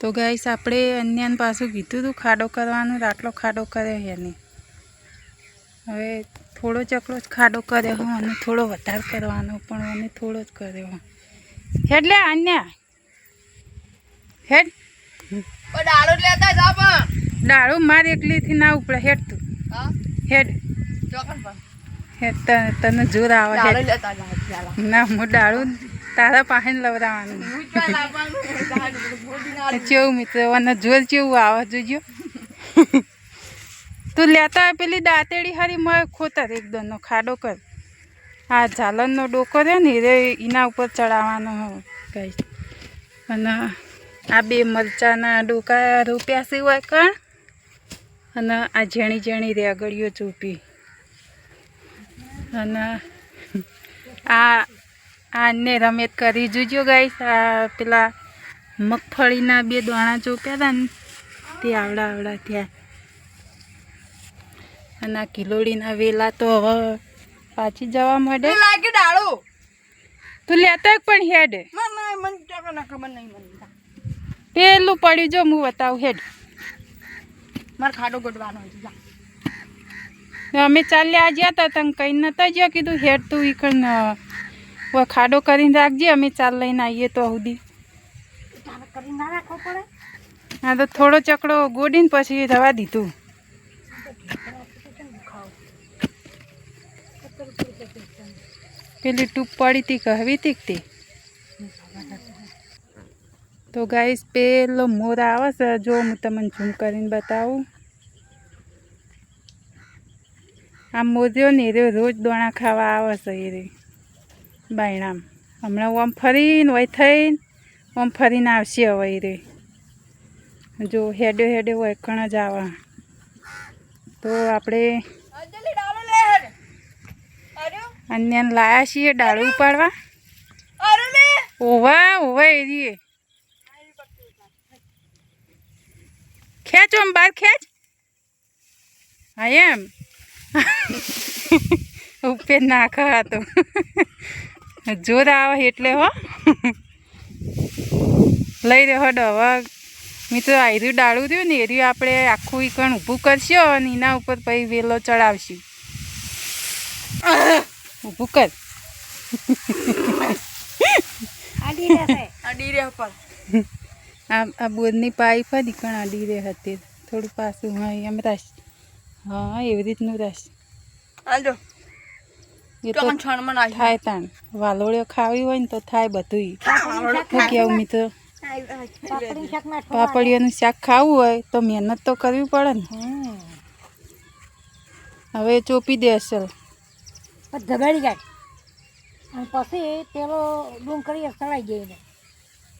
તો ગાઈસ આપણે અન્યાન પાછું કીધું હતું ખાડો કરવાનું આટલો ખાડો કરે એને. હવે થોડો ચકડો જ ખાડો કર્યો હો અને થોડો વધારે કરવાનો પણ અને થોડો જ કર્યો એટલે અન્યા. હેડ. ડાળો લેતા જા પણ. ડાળું માર એકલીથી ના ઉપડે. હેડ તું. હેડ. હેડ તને તને જોર આવે હેડ. ના હું ડાળું તારા પાસે લવડાવવાનું હું જ પેલા લાવવાનું ડાળો બોડી ના કેવું મિત્રો અને જોર કેવું આવે જોજો. તું લેતા હોય પેલી દાંતેડી હારી મળે ખોતર એકદમનો ખાડો કર. આ ઝાલરનો ડોકો રહ્યો ને, એ એના ઉપર ચડાવવાનો કઈ અને આ બે મરચાના ડોકા રૂપિયા સિવાય કણ? અને આ ઝેણી ઝીણી રેગડીઓ ચોપી. અને આ આને રમેત કરી જોજો ગાઈસ. આ પેલા મગફળીના બે દાણા ચોક્યા હતા ને તે આવડા આવડા થયા. અને આ કિલોડીના વેલા તો હવે પાછી જવા માંડે. લાગે ડાળો. તું લેતો પણ હેડ. પેલું પડ્યું જો હું બતાવું હેડ. મારે ખાડો ગોડવાનો જા. અમે ચાલ્યા ગયા હતા તમે કઈ નતા જ્યાં કીધું હેડ તું ઈ વ ખાડો કરીને રાખજે અમે ચાલ લઈને આવીએ તો સુધી. કરી ના રાખવો પડે? હા, તો થોડો ચકડો ગોડીને પછી રવા દીધું પેલી ટૂંક પડી હતી કહવી હતી તે તો? ગાઈસ, પેલો મોર આવે છે. જો હું તમને ઝૂમ કરીને બતાવું. આ મોર્યો ને એ રોજ દોણા ખાવા આવે છે એ બાયણામ. હમણાં આમ ફરીને હોય થઈને ઓમ ફરીને આવશે હવે રે જો હેડે હેડે હોય જ આવા. તો આપણે અન્ય લાયા છીએ ડાળું ઉપાડવા. ઓવા ઓવા એ રીએ. ખેંચ આમ ખેંચ. હા, એમ. ઉપર નાખા તો. જોર આવે એટલે હો. લઈ રહ્યો હડો. હવે મિત્રો આયરું ડાળું રહ્યું ને એર્યું આપણે આખું ઈકણ ઊભું કરશો અને એના ઉપર પછી વેલો ચડાવશું. ઊભું કર. આડી રે આડી આ બોરની પાઇપ હતી કણ અડી રે હતી. થોડું પાછું હા એમ રસ હા એવી રીતનું એ તો માં નાખી થાય તાણ. વાલોળીઓ ખાવી હોય ને તો થાય બધુંય. હું કેવું મિત્રો પાપડીઓનું શાક ખાવું હોય તો મહેનત તો કરવી પડે ને. હવે ચોપી દે અસલ. દબાડી જાય. અને પછી પેલો ડુંગળી સળાઈ ગઈ એને.